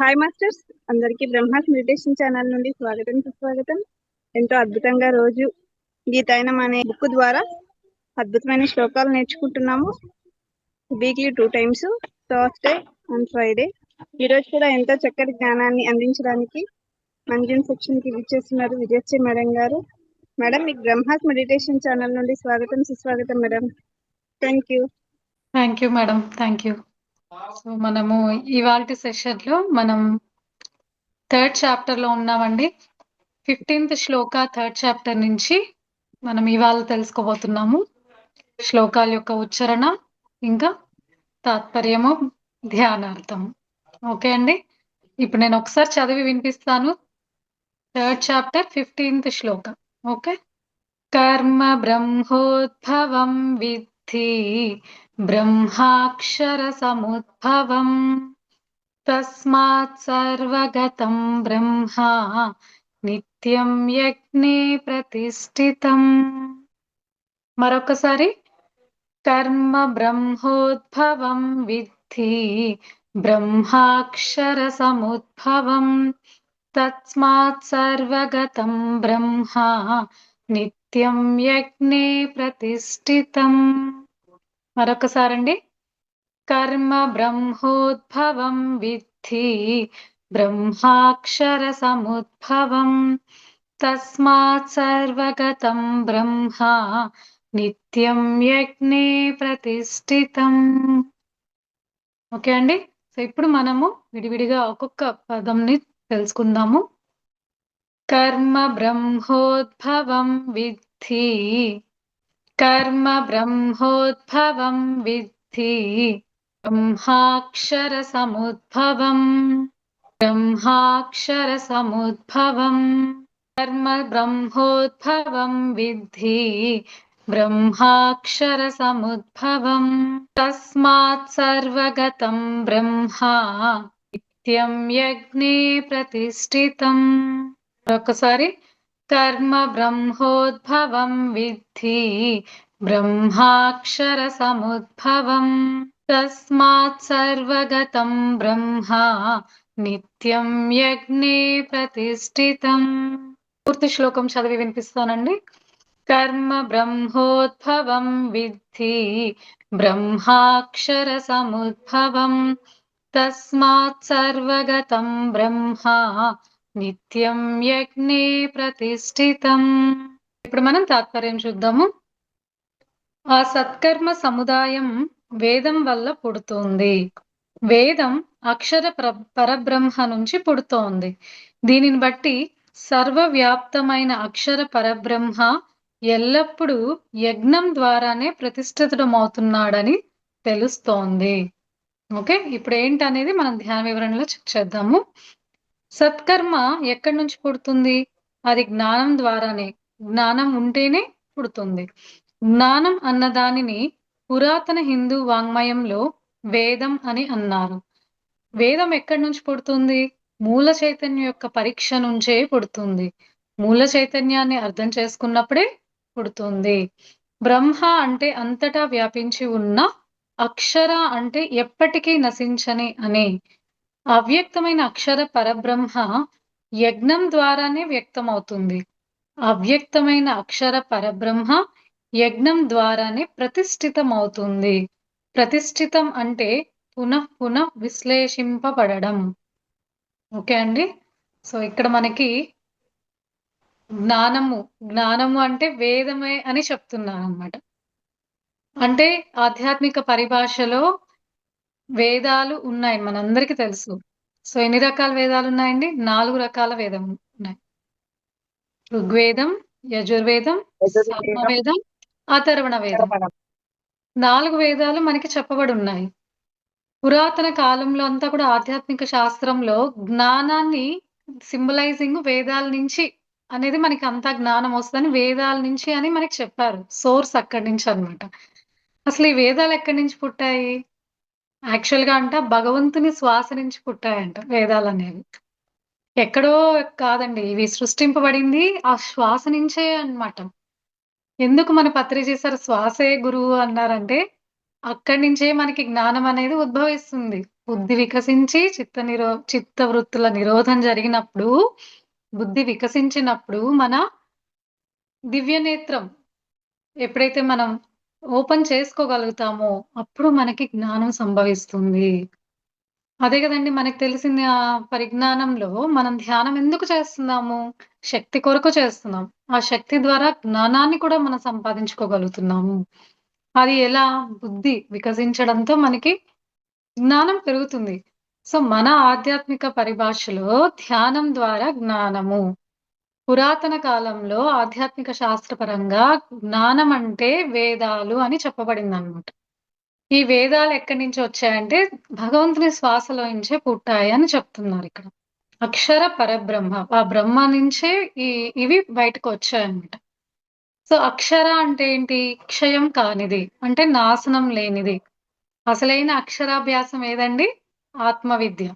Hi masters అందరికీ Brahma's meditation channel నుండి స్వాగతం సుస్వాగతం. ఎంతో అద్భుతంగా రోజు గీతాయనం అనే బుక్ ద్వారా అద్భుతమైన శ్లోకాలు నేర్చుకుంటున్నాము. Weekly two times Thursday and Friday ఈరోజు కూడా ఎంతో చక్కటి జ్ఞానాన్ని అందించడానికి మంజున్ సెక్షన్కి విచ్చేస్తున్నారు విజయశ్రీ మేడం గారు. మేడం మీకు బ్రహ్మాస్ మెడిటేషన్ ఛానల్ నుండి స్వాగతం సుస్వాగతం madam. Thank you thank you madam thank you so మనము ఇవాళ సెషన్లో మనం థర్డ్ చాప్టర్లో ఉన్నామండి. ఫిఫ్టీన్త్ శ్లోక థర్డ్ చాప్టర్ నుంచి మనం ఇవాళ తెలుసుకోబోతున్నాము. శ్లోకాల యొక్క ఉచ్చారణ ఇంకా తాత్పర్యము ధ్యానార్థం. ఓకే అండి? ఇప్పుడు నేను ఒకసారి చదివి వినిపిస్తాను. థర్డ్ చాప్టర్ ఫిఫ్టీన్త్ శ్లోక. ఓకే? కర్మ బ్రహ్మోద్భవం విద్ధి బ్రహ్మాక్షరసముద్భవం తస్మాత్ సర్వగతం బ్రహ్మా నిత్యం యజ్ఞే ప్రతిష్ఠితం మరొకసారి కర్మ బ్రహ్మోద్భవం విద్ధి బ్రహ్మాక్షరసముద్భవం తస్మాత్ సర్వగతం బ్రహ్మా నిత్యం యజ్ఞే ప్రతిష్ఠితం మరొకసారండి. కర్మ బ్రహ్మోద్భవం విద్ధి బ్రహ్మాక్షర సముద్భవం తస్మాత్ సర్వగతం బ్రహ్మ నిత్యం యజ్ఞే ప్రతిష్ఠితం. ఓకే అండి? సో ఇప్పుడు మనము విడివిడిగా ఒక్కొక్క పదంని తెలుసుకుందాము. కర్మ బ్రహ్మోద్భవం విద్ధి కర్మ బ్రహ్మోద్భవం విద్ధి బ్రహ్మాక్షర సముద్భవం బ్రహ్మాక్షర సముద్భవం కర్మ బ్రహ్మోద్భవం విద్ధి బ్రహ్మాక్షర సముద్భవం తస్మాత్ సర్వగతం బ్రహ్మ నిత్యం యజ్ఞే ప్రతిష్ఠితం ఒకసారి కర్మ బ్రహ్మోద్భవం విద్ధి బ్రహ్మాక్షర సముద్భవం తస్మాత్ సర్వగతం బ్రహ్మ నిత్యం యజ్ఞే ప్రతిష్ఠితం పూర్తి శ్లోకం చదివి వినిపిస్తానండి కర్మ బ్రహ్మోద్భవం విద్ధి బ్రహ్మాక్షర సముద్భవం తస్మాత్ సర్వగతం బ్రహ్మ నిత్యం యజ్ఞే ప్రతిష్ఠితం. ఇప్పుడు మనం తాత్పర్యం చూద్దాము. ఆ సత్కర్మ సముదాయం వేదం వల్ల పుడుతుంది. వేదం అక్షర పరబ్రహ్మ నుంచి పుడుతోంది. దీనిని బట్టి సర్వవ్యాప్తమైన అక్షర పరబ్రహ్మ ఎల్లప్పుడూ యజ్ఞం ద్వారానే ప్రతిష్ఠితమవుతున్నాడని తెలుస్తోంది. ఓకే? ఇప్పుడు ఏంటనేది మనం ధ్యాన వివరణలో చెక్ చేద్దాము. సత్కర్మ ఎక్కడి నుంచి పుడుతుంది? అది జ్ఞానం ద్వారానే. జ్ఞానం ఉంటేనే పుడుతుంది. జ్ఞానం అన్న దానిని పురాతన హిందూ వాంగ్మయంలో వేదం అని అన్నారు. వేదం ఎక్కడి నుంచి పుడుతుంది? మూల చైతన్యం యొక్క పరీక్ష నుంచే పుడుతుంది. మూల చైతన్యాన్ని అర్థం చేసుకున్నప్పుడే పుడుతుంది. బ్రహ్మ అంటే అంతటా వ్యాపించి ఉన్న అక్షర అంటే ఎప్పటికీ నశించని అనే అవ్యక్తమైన అక్షర పరబ్రహ్మ యజ్ఞం ద్వారానే వ్యక్తమవుతుంది. అవ్యక్తమైన అక్షర పరబ్రహ్మ యజ్ఞం ద్వారానే ప్రతిష్ఠితమవుతుంది. ప్రతిష్ఠితం అంటే పునః పునః విశ్లేషింపబడడం. ఓకే అండి? సో ఇక్కడ మనకి జ్ఞానము జ్ఞానము అంటే వేదమే అని చెప్తున్నాను అనమాట అంటే ఆధ్యాత్మిక పరిభాషలో వేదాలు ఉన్నాయి మనందరికీ తెలుసు. సో ఎన్ని రకాల వేదాలు ఉన్నాయండి? నాలుగు రకాల వేదం ఉన్నాయి. ఋగ్వేదం యజుర్వేదం సామవేదం అథర్వణ వేదం. నాలుగు వేదాలు మనకి చెప్పబడి ఉన్నాయి పురాతన కాలంలో అంతా కూడా ఆధ్యాత్మిక శాస్త్రంలో జ్ఞానాన్ని సింబలైజింగ్ వేదాల నుంచి అనేది మనకి అంతా జ్ఞానం వస్తుందని వేదాల నుంచి అని మనకి చెప్పారు. సోర్స్ అక్కడి నుంచి అనమాట అసలు ఈ వేదాలు ఎక్కడి నుంచి పుట్టాయి? యాక్చువల్గా అంట భగవంతుని శ్వాస నుంచి పుట్టాయంట వేదాలు అనేవి ఎక్కడో కాదండి ఇవి సృష్టింపబడింది ఆ శ్వాస నుంచే అన్నమాట. ఎందుకు మన పత్రి చేశారు శ్వాసే గురువు అన్నారంటే అక్కడి నుంచే మనకి జ్ఞానం అనేది ఉద్భవిస్తుంది. బుద్ధి వికసించి చిత్త నిరో చిత్త వృత్తుల నిరోధం జరిగినప్పుడు బుద్ధి వికసించినప్పుడు మన దివ్య నేత్రం ఎప్పుడైతే మనం ఓపెన్ చేసుకోగలుగుతామో. అప్పుడు మనకి జ్ఞానం సంభవిస్తుంది. అదే కదండి మనకు తెలిసిన ఆ పరిజ్ఞానంలో మనం ధ్యానం ఎందుకు చేస్తున్నాము? శక్తి కొరకు చేస్తున్నాం. ఆ శక్తి ద్వారా జ్ఞానాన్ని కూడా మనం సంపాదించుకోగలుగుతున్నాము. అది ఎలా? బుద్ధి వికసించడంతో మనకి జ్ఞానం పెరుగుతుంది. సో మన ఆధ్యాత్మిక పరిభాషలో ధ్యానం ద్వారా జ్ఞానము. పురాతన కాలంలో ఆధ్యాత్మిక శాస్త్రపరంగా జ్ఞానం అంటే వేదాలు అని చెప్పబడింది అనమాట ఈ వేదాలు ఎక్కడి నుంచి వచ్చాయంటే భగవంతుని శ్వాసలో నుంచే పుట్టాయి అని చెప్తున్నారు ఇక్కడ. అక్షర పరబ్రహ్మ ఆ బ్రహ్మ నుంచే ఈ ఇవి బయటకు వచ్చాయన్నమాట. సో అక్షర అంటే ఏంటి? క్షయం కానిది అంటే నాశనం లేనిది. అసలైన అక్షరాభ్యాసం ఏదండి? ఆత్మవిద్య.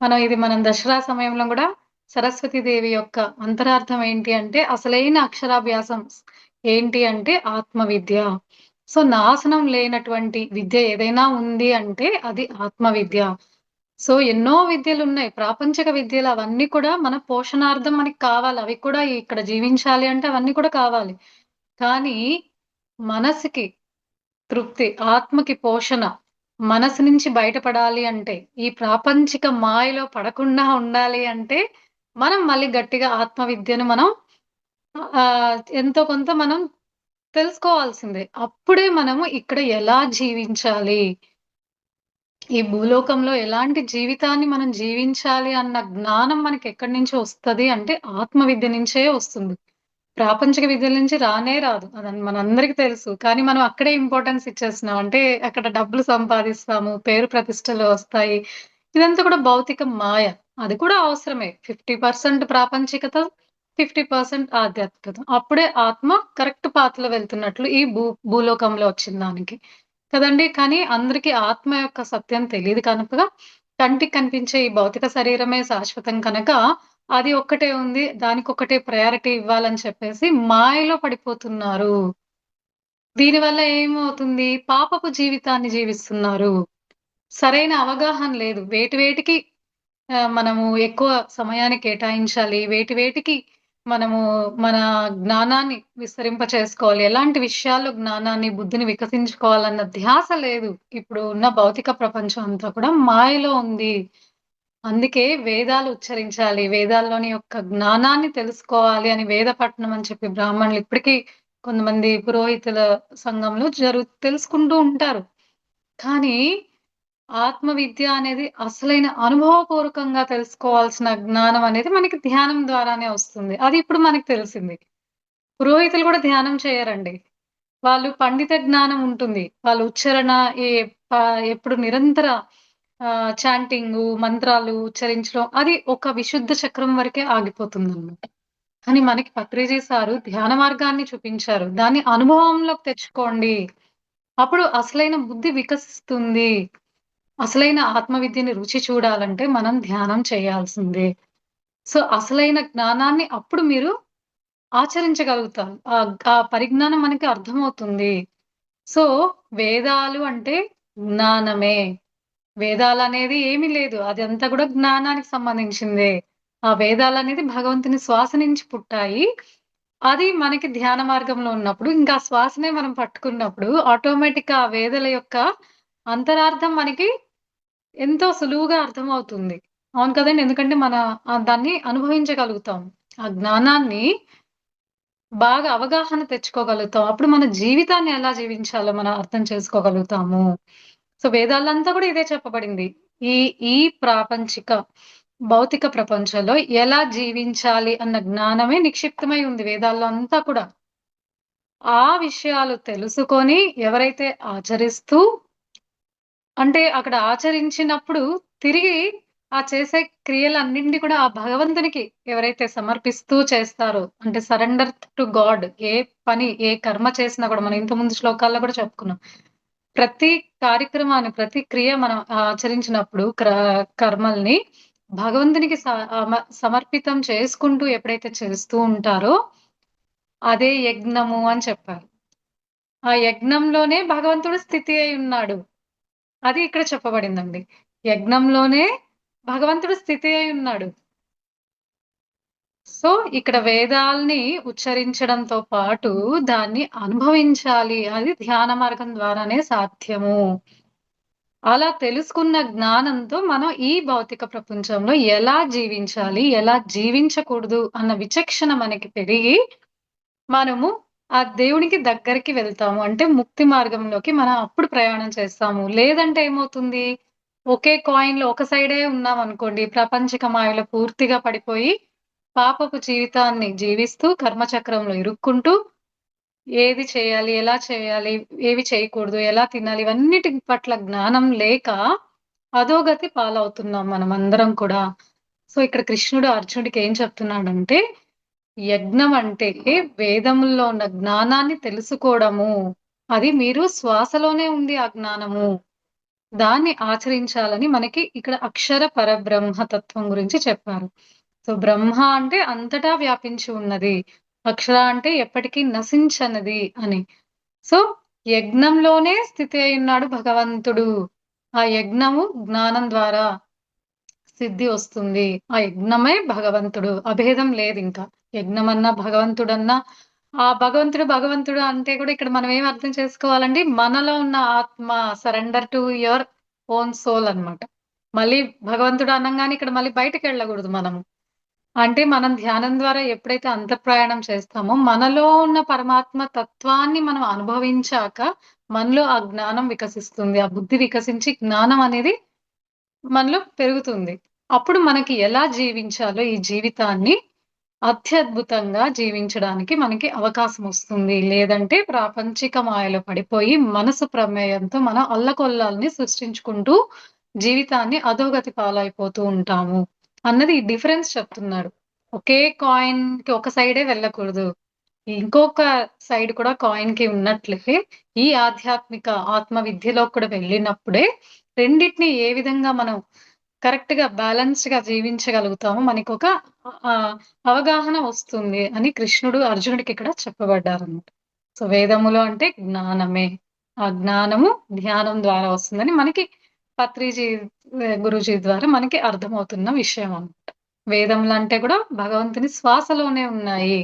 మనం ఇది మనం దసరా సమయంలో కూడా సరస్వతి దేవి యొక్క అంతరార్థం ఏంటి అంటే అసలైన అక్షరాభ్యాసం ఏంటి అంటే ఆత్మ విద్య సో నాశనం లేనటువంటి విద్య ఏదైనా ఉంది అంటే అది ఆత్మ విద్య సో ఎన్నో విద్యలు ఉన్నాయి. ప్రాపంచిక విద్యలు అవన్నీ కూడా మన పోషణార్థం మనకి కావాలి. అవి కూడా ఇక్కడ జీవించాలి అంటే అవన్నీ కూడా కావాలి. కానీ మనసుకి తృప్తి ఆత్మకి పోషణ మనసు నుంచి బయటపడాలి అంటే ఈ ప్రాపంచిక మాయలో పడకుండా ఉండాలి అంటే మనం మళ్ళీ గట్టిగా ఆత్మ విద్యను మనం ఆ ఎంతో కొంత మనం తెలుసుకోవాల్సిందే. అప్పుడే మనము ఇక్కడ ఎలా జీవించాలి? ఈ భూలోకంలో ఎలాంటి జీవితాన్ని మనం జీవించాలి అన్న జ్ఞానం మనకి ఎక్కడి నుంచి వస్తది అంటే ఆత్మ విద్య నుంచే వస్తుంది. ప్రాపంచిక విద్యల నుంచి రానే రాదు. అదని మనందరికీ తెలుసు. కానీ మనం అక్కడే ఇంపార్టెన్స్ ఇచ్చేస్తున్నాం. అంటే అక్కడ డబ్బులు సంపాదిస్తాము పేరు ప్రతిష్టలు వస్తాయి. ఇదంతా కూడా భౌతిక మాయ. అది కూడా అవసరమే. ఫిఫ్టీ పర్సెంట్ ప్రాపంచికత ఫిఫ్టీ పర్సెంట్ ఆధ్యాత్మికత. అప్పుడే ఆత్మ కరెక్ట్ పాత్రలో వెళ్తున్నట్లు ఈ భూ భూలోకంలో వచ్చిన దానికి. కదండి? కానీ అందరికీ ఆత్మ యొక్క సత్యం తెలియదు కనుక కంటికి కనిపించే ఈ భౌతిక శరీరమే శాశ్వతం కనుక అది ఒక్కటే ఉంది దానికి ఒకటే ప్రయారిటీ ఇవ్వాలని చెప్పేసి మాయలో పడిపోతున్నారు. దీనివల్ల ఏమవుతుంది? పాపపు జీవితాన్ని జీవిస్తున్నారు. సరైన అవగాహన లేదు. వేటి వేటికి మనము ఎక్కువ సమయాన్ని కేటాయించాలి. వేటి వేటికి మనము మన జ్ఞానాన్ని విస్తరింప చేసుకోవాలి ఎలాంటి విషయాల్లో జ్ఞానాన్ని బుద్ధిని వికసించుకోవాలన్న ధ్యాస లేదు. ఇప్పుడు ఉన్న భౌతిక ప్రపంచం అంతా కూడా మాయలో ఉంది. అందుకే వేదాలు ఉచ్చరించాలి. వేదాల్లోని యొక్క జ్ఞానాన్ని తెలుసుకోవాలి అని వేద పట్టణం అని చెప్పి బ్రాహ్మణులు ఇప్పటికీ కొంతమంది పురోహితుల సంఘంలో జరు తెలుసుకుంటూ ఉంటారు. కానీ ఆత్మ విద్య అనేది అసలైన అనుభవపూర్వకంగా తెలుసుకోవాల్సిన జ్ఞానం అనేది మనకి ధ్యానం ద్వారానే వస్తుంది. అది ఇప్పుడు మనకి తెలిసింది. పురోహితులు కూడా ధ్యానం చేయరండి. వాళ్ళు పండిత జ్ఞానం ఉంటుంది. వాళ్ళ ఉచ్చారణ ఏ ఎప్పుడు నిరంతర చాంటింగ్ మంత్రాలు ఉచ్చరించడం అది ఒక విశుద్ధ చక్రం వరకే ఆగిపోతుంది అన్నమాట అని మనకి పత్రిజీ సారు ధ్యాన మార్గాన్ని చూపించారు. దాన్ని అనుభవంలోకి తెచ్చుకోండి. అప్పుడు అసలైన బుద్ధి వికసిస్తుంది. అసలైన ఆత్మవిద్యని రుచి చూడాలంటే మనం ధ్యానం చేయాల్సిందే. సో అసలైన జ్ఞానాన్ని అప్పుడు మీరు ఆచరించగలుగుతారు. ఆ పరిజ్ఞానం మనకి అర్థమవుతుంది. సో వేదాలు అంటే జ్ఞానమే. వేదాలు అనేది ఏమీ లేదు. అది అంతా కూడా జ్ఞానానికి సంబంధించిందే. ఆ వేదాలు అనేది భగవంతుని శ్వాస నుంచి పుట్టాయి. అది మనకి ధ్యాన మార్గంలో ఉన్నప్పుడు ఇంకా శ్వాసనే మనం పట్టుకున్నప్పుడు ఆటోమేటిక్ ఆ వేదల యొక్క అంతరార్థం మనకి ఎంతో సులువుగా అర్థమవుతుంది. అవును కదండి? ఎందుకంటే మన దాన్ని అనుభవించగలుగుతాం. ఆ జ్ఞానాన్ని బాగా అవగాహన తెచ్చుకోగలుగుతాం. అప్పుడు మన జీవితాన్ని ఎలా జీవించాలో మనం అర్థం చేసుకోగలుగుతాము. సో వేదాలంతా కూడా ఇదే చెప్పబడింది. ఈ ఈ ప్రాపంచిక భౌతిక ప్రపంచంలో ఎలా జీవించాలి అన్న జ్ఞానమే నిక్షిప్తమై ఉంది వేదాల్లో అంతా కూడా. ఆ విషయాలు తెలుసుకొని ఎవరైతే ఆచరిస్తూ అంటే అక్కడ ఆచరించినప్పుడు తిరిగి ఆ చేసే క్రియలన్నింటినీ కూడా ఆ భగవంతునికి ఎవరైతే సమర్పిస్తూ చేస్తారో అంటే సరెండర్ టు గాడ్ ఏ పని ఏ కర్మ చేసినా కూడా మనం ఇంతకుముందు శ్లోకాల్లో కూడా చెప్పుకున్నాం. ప్రతి కార్యక్రమాన్ని ప్రతి క్రియ మనం ఆచరించినప్పుడు క్ర- కర్మల్ని భగవంతునికి స- సమర్పితం చేసుకుంటూ ఎప్పుడైతే చేస్తూ ఉంటారో అదే యజ్ఞము అని చెప్పారు. ఆ యజ్ఞంలోనే భగవంతుడు స్థితి అయి ఉన్నాడు. అది ఇక్కడ చెప్పబడిందండి. యజ్ఞంలోనే భగవంతుడు స్థితి అయి ఉన్నాడు. సో ఇక్కడ వేదాల్ని ఉచ్చరించడంతో పాటు దాన్ని అనుభవించాలి అది ధ్యాన మార్గం ద్వారానే సాధ్యము. అలా తెలుసుకున్న జ్ఞానంతో మనం ఈ భౌతిక ప్రపంచంలో ఎలా జీవించాలి ఎలా జీవించకూడదు అన్న విచక్షణ మనకి పెరిగి మనము ఆ దేవునికి దగ్గరికి వెళ్తాము. అంటే ముక్తి మార్గంలోకి మనం అప్పుడు ప్రయాణం చేస్తాము. లేదంటే ఏమవుతుంది? ఒకే కాయిన్లో ఒక సైడే ఉన్నాం అనుకోండి. ప్రపంచిక మాయలో పూర్తిగా పడిపోయి పాపపు జీవితాన్ని జీవిస్తూ కర్మచక్రంలో ఇరుక్కుంటూ ఏది చేయాలి? ఎలా చేయాలి? ఏవి చేయకూడదు? ఎలా తినాలి? ఇవన్నిటి పట్ల జ్ఞానం లేక అధోగతి పాలవుతున్నాం మనం అందరం కూడా. సో ఇక్కడ కృష్ణుడు అర్జునుడికి ఏం చెప్తున్నాడంటే యజ్ఞం అంటే వేదముల్లో ఉన్న జ్ఞానాన్ని తెలుసుకోవడము. అది మీరు శ్వాసలోనే ఉంది ఆ జ్ఞానము. దాన్ని ఆచరించాలని మనకి ఇక్కడ అక్షర పరబ్రహ్మ తత్వం గురించి చెప్పారు. సో బ్రహ్మ అంటే అంతటా వ్యాపించి ఉన్నది. అక్షర అంటే ఎప్పటికీ నశించనది అని. సో యజ్ఞంలోనే స్థితి అయి ఉన్నాడు భగవంతుడు. ఆ యజ్ఞము జ్ఞానం ద్వారా సిద్ధి వస్తుంది. ఆ యజ్ఞమే భగవంతుడు. అభేదం లేదు ఇంకా. యజ్ఞమన్నా భగవంతుడన్నా ఆ భగవంతుడు భగవంతుడు అంటే కూడా ఇక్కడ మనం ఏం అర్థం చేసుకోవాలండి మనలో ఉన్న ఆత్మ surrender to your own soul అన్నమాట. మళ్ళీ భగవంతుడు అనగానే ఇక్కడ మళ్ళీ బయటకు వెళ్ళకూడదు మనము. అంటే మనం ధ్యానం ద్వారా ఎప్పుడైతే అంతఃప్రయాణం చేస్తామో మనలో ఉన్న పరమాత్మ తత్వాన్ని మనం అనుభవించాక మనలో ఆ జ్ఞానం వికసిస్తుంది. ఆ బుద్ధి వికసించి జ్ఞానం అనేది మనలో పెరుగుతుంది. అప్పుడు మనకి ఎలా జీవించాలో ఈ జీవితాన్ని అత్యద్భుతంగా జీవించడానికి మనకి అవకాశం వస్తుంది. లేదంటే ప్రాపంచిక మాయలో పడిపోయి మనసు ప్రమేయంతో మన అల్లకొల్లాల్ని సృష్టించుకుంటూ జీవితాన్ని అధోగతి పాలైపోతూ ఉంటాము అన్నది ఈ డిఫరెన్స్ చెప్తున్నాడు. ఒకే కాయిన్కి ఒక సైడే వెళ్ళకూడదు. ఇంకొక సైడ్ కూడా కాయిన్కి ఉన్నట్లే ఈ ఆధ్యాత్మిక ఆత్మ విద్యలో కూడా వెళ్ళినప్పుడే రెండింటిని ఏ విధంగా మనం కరెక్ట్గా బ్యాలెన్స్డ్గా జీవించగలుగుతాము. మనకి ఒక అవగాహన వస్తుంది అని కృష్ణుడు అర్జునుడికి ఇక్కడ చెప్పబడ్డారన్నమాట. సో వేదములో అంటే జ్ఞానమే. ఆ జ్ఞానము ధ్యానం ద్వారా వస్తుందని మనకి పత్రిజీ గురుజీ ద్వారా మనకి అర్థమవుతున్న విషయం అనమాట వేదములు అంటే కూడా భగవంతుని శ్వాసలోనే ఉన్నాయి.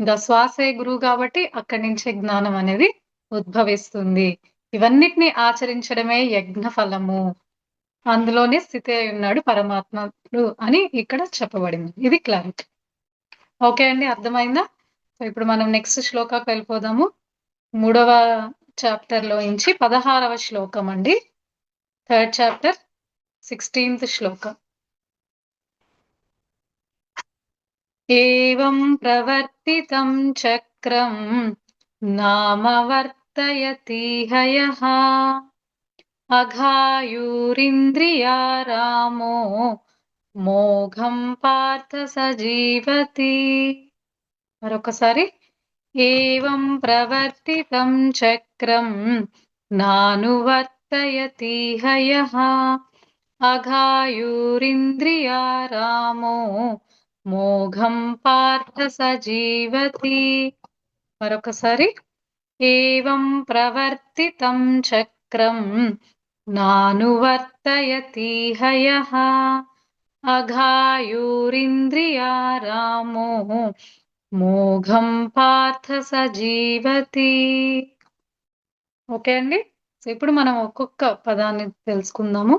ఇంకా శ్వాసే గురువు కాబట్టి అక్కడి నుంచే జ్ఞానం అనేది ఉద్భవిస్తుంది. ఇవన్నిటిని ఆచరించడమే యజ్ఞ ఫలము అందులోనే స్థితి అయి ఉన్నాడు పరమాత్మడు అని ఇక్కడ చెప్పబడింది. ఇది క్లారిటీ ఓకే అండి అర్థమైందా? సో ఇప్పుడు మనం నెక్స్ట్ శ్లోకాకు వెళ్ళిపోదాము. మూడవ చాప్టర్లో నుంచి పదహారవ శ్లోకం అండి. థర్డ్ చాప్టర్ సిక్స్టీన్త్ శ్లోకం. ఏవం ప్రవర్తితం చక్రం నామవర్తయతిహయ హయః మోఘం పార్థ సజీవతి మరొకసారి ఏం ప్రవర్తితం చక్రం నానువర్తయతి అఘాయూరింద్రియారామో మోఘం పార్థ సజీవతి। మరొకసారి ఏం ప్రవర్తితం చక్రం నానువర్తయతి హయః రామో మోఘం పార్థ సజీవతి ఓకే అండి? సో ఇప్పుడు మనం ఒక్కొక్క పదాన్ని తెలుసుకుందాము.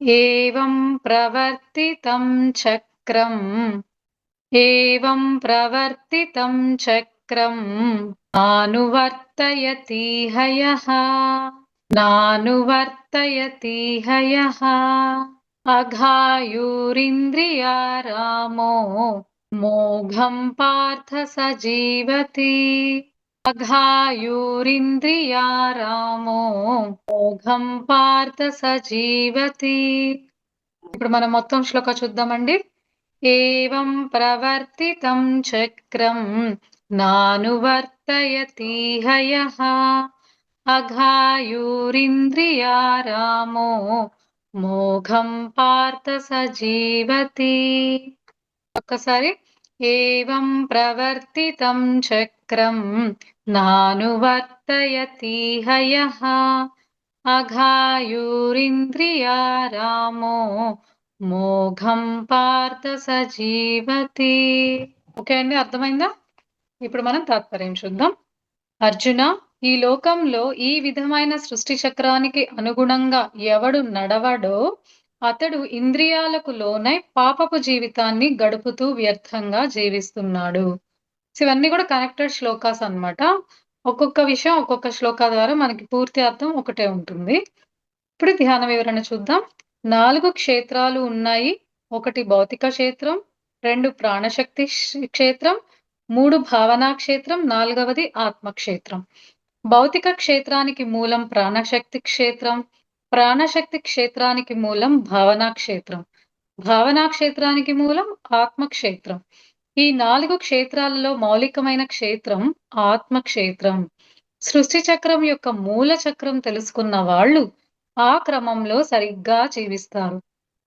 ఏవం ప్రవర్తితం చక్రం ఏవం ప్రవర్తితం చక్రం నానువర్తయతి హయః నానువర్తయతిహయ హయః అఘాయూరింద్రియా మోఘం పార్థ సజీవతి అఘాయూరింద్రియా రామో మోఘం పార్థ సజీవతి ఇప్పుడు మనం మొత్తం శ్లోక చూద్దామండి. ఏవం ప్రవర్తితం చక్రం నానువర్తయతి హయః అఘాయూరింద్రియా మోఘం పార్థ సజీవతి. ఒక్కసారి ఏం ప్రవర్తితం చక్రం భవచక్రం నానువర్తయతి రామో మోఘం పార్థ సజీవతి. ఓకే అండి అర్థమైందా? ఇప్పుడు మనం తాత్పర్యం చూద్దాం. అర్జున ఈ లోకంలో ఈ విధమైన సృష్టి చక్రానికి అనుగుణంగా ఎవడు నడవడో అతడు ఇంద్రియాలకు లోనై పాపపు జీవితాన్ని గడుపుతూ వ్యర్థంగా జీవిస్తున్నాడు. ఇవన్నీ కూడా కనెక్టెడ్ శ్లోకాస్ అన్నమాట. ఒక్కొక్క విషయం ఒక్కొక్క శ్లోక ద్వారా మనకి పూర్తి అర్థం ఒకటే ఉంటుంది. ఇప్పుడు ధ్యాన వివరణ చూద్దాం. నాలుగు క్షేత్రాలు ఉన్నాయి. ఒకటి భౌతిక క్షేత్రం రెండు ప్రాణశక్తి క్షేత్రం మూడు భావనా క్షేత్రం నాలుగవది ఆత్మ క్షేత్రం భౌతిక క్షేత్రానికి మూలం ప్రాణశక్తి క్షేత్రం ప్రాణశక్తి క్షేత్రానికి మూలం భావనా క్షేత్రం. భావనా క్షేత్రానికి మూలం ఆత్మ క్షేత్రం. ఈ నాలుగు క్షేత్రాలలో మౌలికమైన క్షేత్రం ఆత్మ క్షేత్రం. సృష్టి చక్రం యొక్క మూల చక్రం తెలుసుకున్న వాళ్ళు ఆ క్రమంలో సరిగ్గా జీవిస్తారు.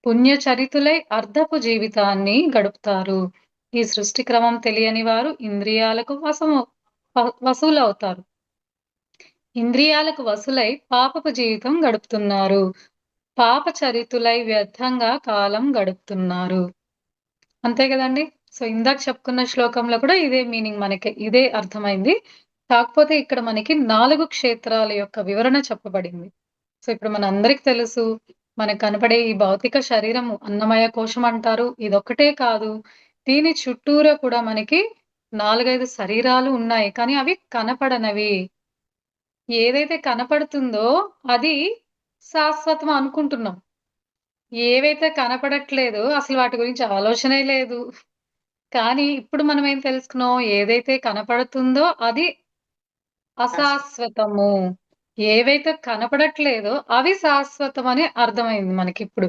పుణ్యచరితులై అర్ధపు జీవితాన్ని గడుపుతారు. ఈ సృష్టి క్రమం తెలియని వారు ఇంద్రియాలకు వసము వసూలవుతారు. ఇంద్రియాలకు వసులై పాపపు జీవితం గడుపుతున్నారు. పాప చరితులై వ్యర్థంగా కాలం గడుపుతున్నారు. అంతే కదండి? సో ఇందాక చెప్పుకున్న శ్లోకంలో కూడా ఇదే మీనింగ్ మనకి ఇదే అర్థమైంది. కాకపోతే ఇక్కడ మనకి నాలుగు క్షేత్రాల యొక్క వివరణ చెప్పబడింది. సో ఇప్పుడు మన అందరికి తెలుసు మనకు కనపడే ఈ భౌతిక శరీరము అన్నమయ కోశం అంటారు. ఇదొక్కటే కాదు. దీని చుట్టూరా కూడా మనకి నాలుగైదు శరీరాలు ఉన్నాయి. కానీ అవి కనపడనవి. ఏదైతే కనపడుతుందో అది శాశ్వతం అనుకుంటున్నాం. ఏవైతే కనపడట్లేదో అసలు వాటి గురించి ఆలోచనే లేదు. కానీ ఇప్పుడు మనం ఏం తెలుసుకున్నాం? ఏదైతే కనపడుతుందో అది అశాశ్వతము. ఏవైతే కనపడట్లేదో అవి శాశ్వతం అని అర్థమైంది మనకి ఇప్పుడు.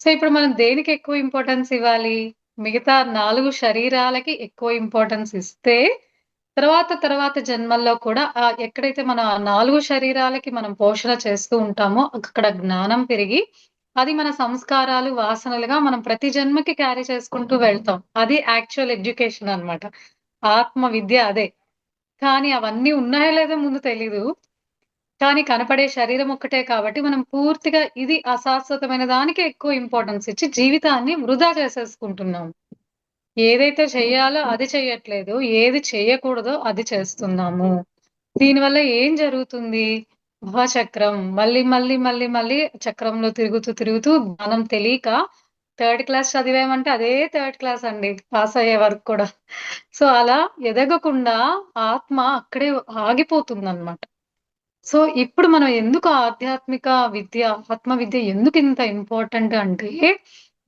సో ఇప్పుడు మనం దేనికి ఎక్కువ ఇంపార్టెన్స్ ఇవ్వాలి? మిగతా నాలుగు శరీరాలకి ఎక్కువ ఇంపార్టెన్స్ ఇస్తే తర్వాత తర్వాత జన్మల్లో కూడా ఆ ఎక్కడైతే మన నాలుగు శరీరాలకి మనం పోషణ చేస్తూ ఉంటామో అక్కడ జ్ఞానం పెరిగి అది మన సంస్కారాలు వాసనలుగా మనం ప్రతి జన్మకి క్యారీ చేసుకుంటూ వెళ్తాం. అది యాక్చువల్ ఎడ్యుకేషన్ అన్నమాట. ఆత్మ విద్య అదే. కానీ అవన్నీ ఉన్నాయో లేదో ముందు తెలీదు. కానీ కనపడే శరీరం ఒక్కటే కాబట్టి మనం పూర్తిగా ఇది అశాశ్వతమైన దానికి ఎక్కువ ఇంపార్టెన్స్ ఇచ్చి జీవితాన్ని వృధా చేసేసుకుంటున్నాం. ఏదైతే చెయ్యాలో అది చెయ్యట్లేదు ఏది చేయకూడదో అది చేస్తున్నాము. దీనివల్ల ఏం జరుగుతుంది? భవచక్రం మళ్ళీ మళ్ళీ మళ్ళీ మళ్ళీ చక్రంలో తిరుగుతూ తిరుగుతూ జ్ఞానం తెలియక థర్డ్ క్లాస్ చదివామంటే అదే థర్డ్ క్లాస్ అండి పాస్ అయ్యే వరకు కూడా. సో అలా ఎదగకుండా ఆత్మ అక్కడే ఆగిపోతుంది అనమాట సో ఇప్పుడు మనం ఎందుకు ఆధ్యాత్మిక విద్య ఆత్మ విద్య ఎందుకు ఇంత ఇంపార్టెంట్ అంటే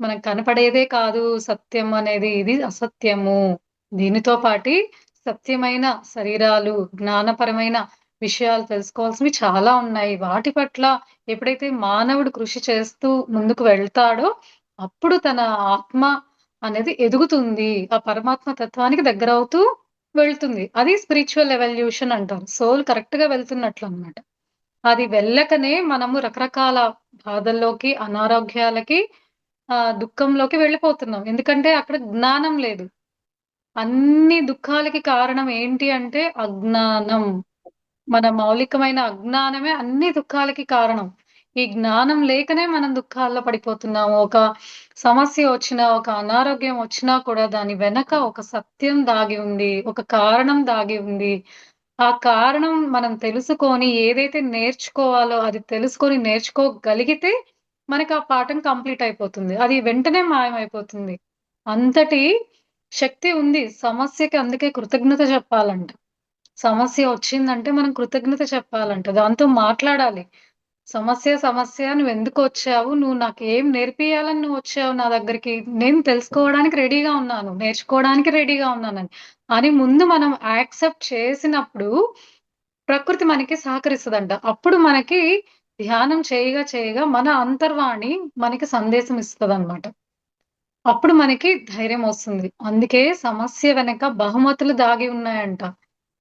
మనకు కనపడేదే కాదు సత్యం అనేది. ఇది అసత్యము. దీనితో పాటి సత్యమైన శరీరాలు జ్ఞానపరమైన విషయాలు తెలుసుకోవాల్సినవి చాలా ఉన్నాయి. వాటి పట్ల ఎప్పుడైతే మానవుడు కృషి చేస్తూ ముందుకు వెళ్తాడో అప్పుడు తన ఆత్మ అనేది ఎదుగుతుంది. ఆ పరమాత్మ తత్వానికి దగ్గర అవుతూ వెళ్తుంది. అది స్పిరిచువల్ ఎవల్యూషన్ అంటారు. సోల్ కరెక్ట్గా వెళ్తున్నట్లు అన్నమాట. అది వెళ్ళకనే మనము రకరకాల బాధల్లోకి అనారోగ్యాలకి ఆ దుఃఖంలోకి వెళ్ళిపోతున్నాం. ఎందుకంటే అక్కడ జ్ఞానం లేదు. అన్ని దుఃఖాలకి కారణం ఏంటి అంటే అజ్ఞానం. మన మౌలికమైన అజ్ఞానమే అన్ని దుఃఖాలకి కారణం. ఈ జ్ఞానం లేకనే మనం దుఃఖాల్లో పడిపోతున్నాము. ఒక సమస్య వచ్చినా ఒక అనారోగ్యం వచ్చినా కూడా దాని వెనక ఒక సత్యం దాగి ఉంది ఒక కారణం దాగి ఉంది. ఆ కారణం మనం తెలుసుకొని ఏదైతే నేర్చుకోవాలో అది తెలుసుకొని నేర్చుకోగలిగితే మనకి ఆ పాఠం కంప్లీట్ అయిపోతుంది. అది వెంటనే మాయమైపోతుంది. అంతటి శక్తి ఉంది. సమస్యకి అందుకే కృతజ్ఞత చెప్పాలంట. సమస్య వచ్చిందంటే మనం కృతజ్ఞత చెప్పాలంట. దాంతో మాట్లాడాలి. సమస్య సమస్య నువ్వు ఎందుకు వచ్చావు? నువ్వు నాకు ఏం నేర్పియాలని నువ్వు వచ్చావు నా దగ్గరికి? నేను తెలుసుకోవడానికి రెడీగా ఉన్నాను. నేర్చుకోవడానికి రెడీగా ఉన్నానని. అని ముందు మనం యాక్సెప్ట్ చేసినప్పుడు ప్రకృతి మనకి సహకరిస్తుందంట. అప్పుడు మనకి ధ్యానం చేయగా చేయగా మన అంతర్వాణి మనకి సందేశం ఇస్తుంది అనమాట అప్పుడు మనకి ధైర్యం వస్తుంది. అందుకే సమస్య వెనక బహుమతులు దాగి ఉన్నాయంట.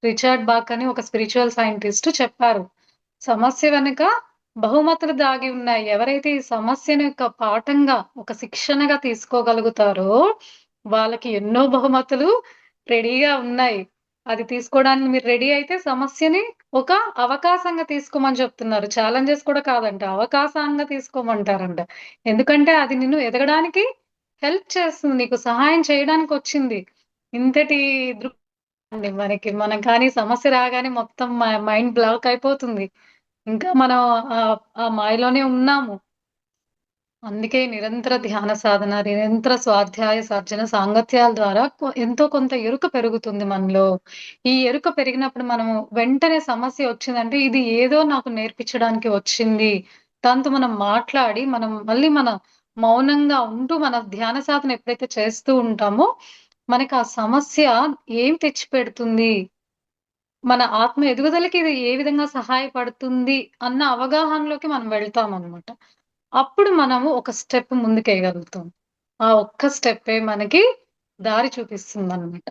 రిచర్డ్ బాక్ అని ఒక స్పిరిచువల్ సైంటిస్ట్ చెప్పారు. సమస్య వెనుక బహుమతులు దాగి ఉన్నాయి. ఎవరైతే ఈ సమస్యను యొక్క పాఠంగా ఒక శిక్షణగా తీసుకోగలుగుతారో వాళ్ళకి ఎన్నో బహుమతులు రెడీగా ఉన్నాయి. అది తీసుకోవడానికి మీరు రెడీ అయితే సమస్యని ఒక అవకాశంగా తీసుకోమని చెప్తున్నారు. ఛాలెంజెస్ కూడా కాదంట అవకాశంగా తీసుకోమంటారంట. ఎందుకంటే అది నిన్ను ఎదగడానికి హెల్ప్ చేస్తుంది నీకు సహాయం చేయడానికి వచ్చింది. ఇంతటి దృక్ మనకి మనం కానీ సమస్య రాగానే మొత్తం మైండ్ బ్లాక్ అయిపోతుంది. ఇంకా మనం ఆ మాయలోనే ఉన్నాము. అందుకే నిరంతర ధ్యాన సాధన నిరంతర స్వాధ్యాయ సర్జన సాంగత్యాల ద్వారా ఎంతో కొంత ఎరుక పెరుగుతుంది మనలో. ఈ ఎరుక పెరిగినప్పుడు మనము వెంటనే సమస్య వచ్చిందంటే ఇది ఏదో నాకు నేర్పించడానికి వచ్చింది. దాంతో మనం మాట్లాడి మనం మళ్ళీ మన మౌనంగా ఉంటూ మన ధ్యాన సాధన ఎప్పుడైతే చేస్తూ ఉంటామో మనకి ఆ సమస్య ఏం తెచ్చిపెడుతుంది? మన ఆత్మ ఎదుగుదలకి ఇది ఏ విధంగా సహాయపడుతుంది? అన్న అవగాహనలోకి మనం వెళ్తాం అనమాట అప్పుడు మనము ఒక స్టెప్ ముందుకేయగలుగుతాం ఆ ఒక్క స్టెప్పే మనకి దారి చూపిస్తుంది అనమాట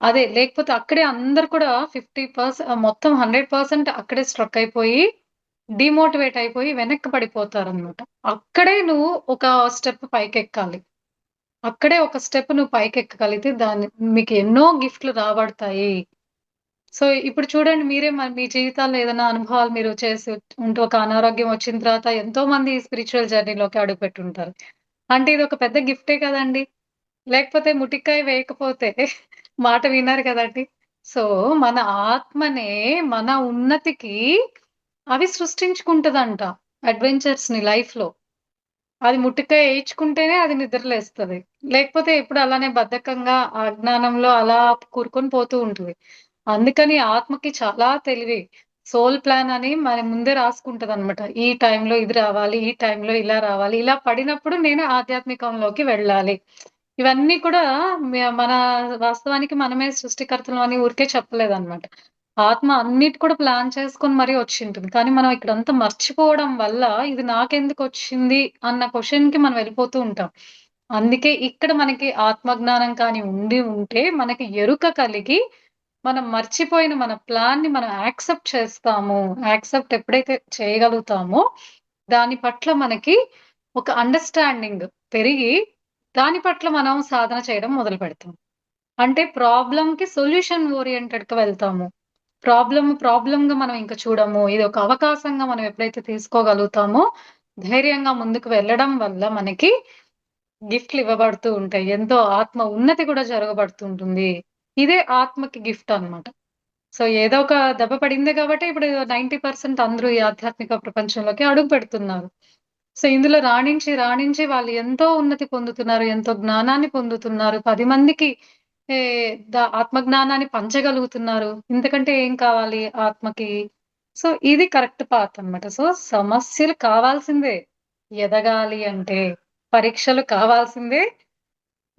అదే లేకపోతే అక్కడే అందరు కూడా ఫిఫ్టీ పర్సెంట్ మొత్తం హండ్రెడ్ పర్సెంట్ అక్కడే స్ట్రక్ అయిపోయి డిమోటివేట్ అయిపోయి వెనక్కి పడిపోతారు అనమాట అక్కడే నువ్వు ఒక స్టెప్ పైకెక్కాలి. అక్కడే ఒక స్టెప్ నువ్వు పైకి ఎక్కగలిగితే దాన్ని మీకు ఎన్నో గిఫ్ట్లు రాబడతాయి. సో ఇప్పుడు చూడండి మీరే మీ జీవితాల్లో ఏదైనా అనుభవాలు మీరు చేసి ఉంటూ ఒక అనారోగ్యం వచ్చిన తర్వాత ఎంతో మంది స్పిరిచువల్ జర్నీలోకి అడుగుపెట్టుంటారు. అంటే ఇది ఒక పెద్ద గిఫ్టే కదండి. లేకపోతే ముటికాయ వేయకపోతే మాట విన్నారు కదండి. సో మన ఆత్మనే మన ఉన్నతికి అవి సృష్టించుకుంటదంట అడ్వెంచర్స్ని లైఫ్లో. అది ముట్టికాయ వేయించుకుంటేనే అది నిద్రలేస్తుంది లేకపోతే ఎప్పుడు అలానే బద్ధకంగా అజ్ఞానంలో అలా కూరుకొని పోతూ ఉంటుంది. అందుకని ఆత్మకి చాలా తెలివి. సోల్ ప్లాన్ అని మన ముందే రాసుకుంటది అనమాట ఈ టైంలో ఇది రావాలి ఈ టైంలో ఇలా రావాలి. ఇలా పడినప్పుడు నేను ఆధ్యాత్మికంలోకి వెళ్ళాలి. ఇవన్నీ కూడా మన వాస్తవానికి మనమే సృష్టికర్తలు అని ఊరికే చెప్పలేదు అనమాట ఆత్మ అన్నిటి కూడా ప్లాన్ చేసుకొని మరీ వచ్చి ఉంటుంది కానీ మనం ఇక్కడంతా మర్చిపోవడం వల్ల ఇది నాకెందుకు వచ్చింది అన్న క్వశ్చన్కి మనం వెళ్ళిపోతూ ఉంటాం. అందుకే ఇక్కడ మనకి ఆత్మజ్ఞానం కానీ ఉండి ఉంటే మనకి ఎరుక కలిగి మనం మర్చిపోయిన మన ప్లాన్ని మనం యాక్సెప్ట్ చేస్తాము. యాక్సెప్ట్ ఎప్పుడైతే చేయగలుగుతామో దాని పట్ల మనకి ఒక అండర్స్టాండింగ్ పెరిగి దాని పట్ల మనం సాధన చేయడం మొదలు పెడతాం. అంటే ప్రాబ్లం కి సొల్యూషన్ ఓరియంటెడ్గా వెళ్తాము. ప్రాబ్లమ్ ప్రాబ్లం గా మనం ఇంకా చూడము. ఇది ఒక అవకాశంగా మనం ఎప్పుడైతే తీసుకోగలుగుతామో ధైర్యంగా ముందుకు వెళ్ళడం వల్ల మనకి గిఫ్ట్లు ఇవ్వబడుతూ ఉంటాయి. ఎంతో ఆత్మ ఉన్నతి కూడా జరగబడుతుంటుంది ఇదే ఆత్మకి గిఫ్ట్ అన్నమాట. సో ఏదో ఒక దెబ్బ పడిందే కాబట్టి ఇప్పుడు నైన్టీ పర్సెంట్ అందరూ ఈ ఆధ్యాత్మిక ప్రపంచంలోకి అడుగు పెడుతున్నారు. సో ఇందులో రాణించి రాణించి వాళ్ళు ఎంతో ఉన్నతి పొందుతున్నారు ఎంతో జ్ఞానాన్ని పొందుతున్నారు. పది మందికి ఆత్మ జ్ఞానాన్ని ఆత్మజ్ఞానాన్ని పంచగలుగుతున్నారు. ఇంతకంటే ఏం కావాలి ఆత్మకి? సో ఇది కరెక్ట్ పాత్ అన్నమాట. సో సమస్యలు కావాల్సిందే. ఎదగాలి అంటే పరీక్షలు కావాల్సిందే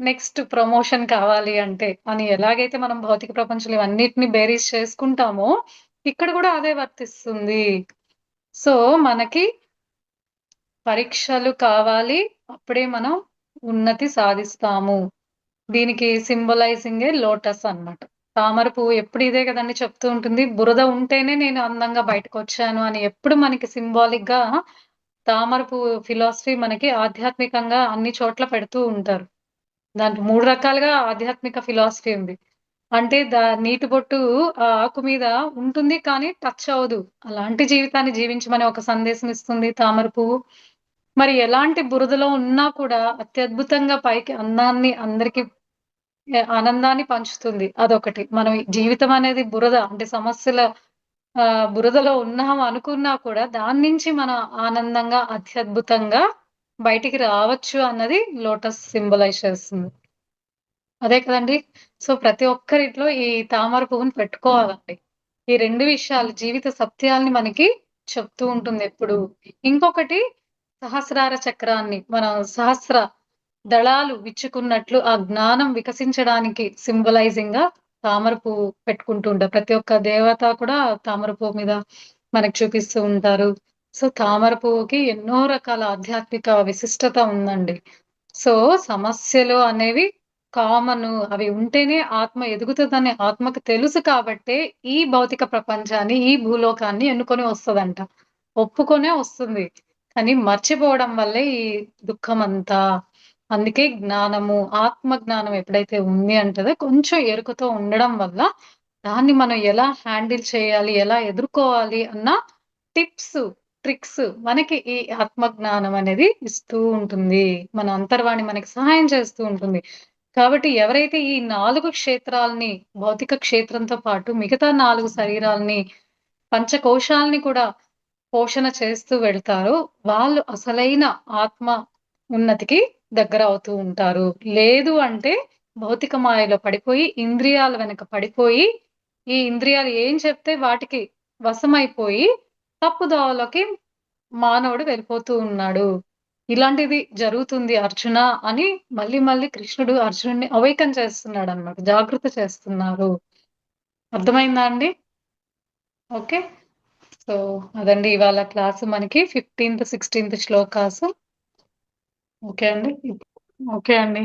నెక్స్ట్ ప్రమోషన్ కావాలి అంటే అని ఎలాగైతే మనం భౌతిక ప్రపంచంలో ఇవన్నిటిని బేరీస్ చేసుకుంటామో ఇక్కడ కూడా అదే వర్తిస్తుంది. సో మనకి పరీక్షలు కావాలి అప్పుడే మనం ఉన్నతి సాధిస్తాము. దీనికి సింబలైజింగ్ లోటస్ అన్నమాట. తామర పువ్వు ఎప్పుడు ఇదే కదండి చెప్తూ ఉంటుంది. బురద ఉంటేనే నేను అందంగా బయటకు వచ్చాను అని ఎప్పుడు మనకి సింబాలిక్గా తామర పువ్వు ఫిలాసఫీ మనకి ఆధ్యాత్మికంగా అన్ని చోట్ల పెడుతూ ఉంటారు. దాంట్లో మూడు రకాలుగా ఆధ్యాత్మిక ఫిలాసఫీ ఉంది. అంటే దా నీటి బొట్టు ఆ ఆకు మీద ఉంటుంది కానీ టచ్ అవ్వదు. అలాంటి జీవితాన్ని జీవించమని ఒక సందేశం ఇస్తుంది తామర పువ్వు. మరి ఎలాంటి బురదలో ఉన్నా కూడా అత్యద్భుతంగా పైకి అందాన్ని అందరికి ఆనందాన్ని పంచుతుంది. అదొకటి. మనం జీవితం అనేది బురద అంటే సమస్యల ఆ బురదలో ఉన్నాం అనుకున్నా కూడా దాని నుంచి మనం ఆనందంగా అత్యద్భుతంగా బయటికి రావచ్చు అన్నది లోటస్ సింబలైజ్ చేస్తుంది అదే కదండి. సో ప్రతి ఒక్కరిట్లో ఈ తామర పువ్వుని పెట్టుకోవాలండి. ఈ రెండు విషయాలు జీవిత సత్యాల్ని మనకి చెప్తూ ఉంటుంది ఎప్పుడు. ఇంకొకటి సహస్రార చక్రాన్ని మన సహస్ర దళాలు విచ్చుకున్నట్లు ఆ జ్ఞానం వికసించడానికి సింబలైజింగ్గా తామర పువ్వు పెట్టుకుంటూ ఉంటారు. ప్రతి ఒక్క దేవత కూడా తామర పువ్వు మీద మనకి చూపిస్తూ ఉంటారు. సో తామర పువ్వుకి ఎన్నో రకాల ఆధ్యాత్మిక విశిష్టత ఉందండి. సో సమస్యలు అనేవి కామన్ అవి ఉంటేనే ఆత్మ ఎదుగుతుందని ఆత్మకు తెలుసు కాబట్టే ఈ భౌతిక ప్రపంచాన్ని ఈ భూలోకాన్ని ఎన్నుకొని వస్తదంట. ఒప్పుకొనే వస్తుంది. కానీ మర్చిపోవడం వల్లే ఈ దుఃఖం అంతా అందుకే జ్ఞానము ఆత్మ జ్ఞానం ఎప్పుడైతే ఉంది అంటదో కొంచెం ఎరుకతో ఉండడం వల్ల దాన్ని మనం ఎలా హ్యాండిల్ చేయాలి ఎలా ఎదుర్కోవాలి అన్న టిప్స్ ట్రిక్స్ మనకి ఈ ఆత్మజ్ఞానం అనేది ఇస్తూ ఉంటుంది. మన అంతర్వాణి మనకి సహాయం చేస్తూ ఉంటుంది. కాబట్టి ఎవరైతే ఈ నాలుగు క్షేత్రాలని భౌతిక క్షేత్రంతో పాటు మిగతా నాలుగు శరీరాల్ని పంచకోశాల్ని కూడా పోషణ చేస్తూ వెళ్తారో వాళ్ళు అసలైన ఆత్మ ఉన్నతికి దగ్గర అవుతూ ఉంటారు. లేదు అంటే భౌతిక మాయలో పడిపోయి ఇంద్రియాల వెనక పడిపోయి ఈ ఇంద్రియాలు ఏం చెప్తే వాటికి వశమైపోయి తప్పుదోవలోకి మానవుడు వెళ్ళిపోతూ ఉన్నాడు. ఇలాంటిది జరుగుతుంది అర్జున అని మళ్ళీ మళ్ళీ కృష్ణుడు అర్జునుడిని అవేకం చేస్తున్నాడు అనమాట జాగృత చేస్తున్నారు. అర్థమైందా అండి? ఓకే. సో అదండి ఇవాళ క్లాస్ మనకి ఫిఫ్టీన్త్ సిక్స్టీన్త్ శ్లోకాసు. ఓకే అండి. ఓకే అండి.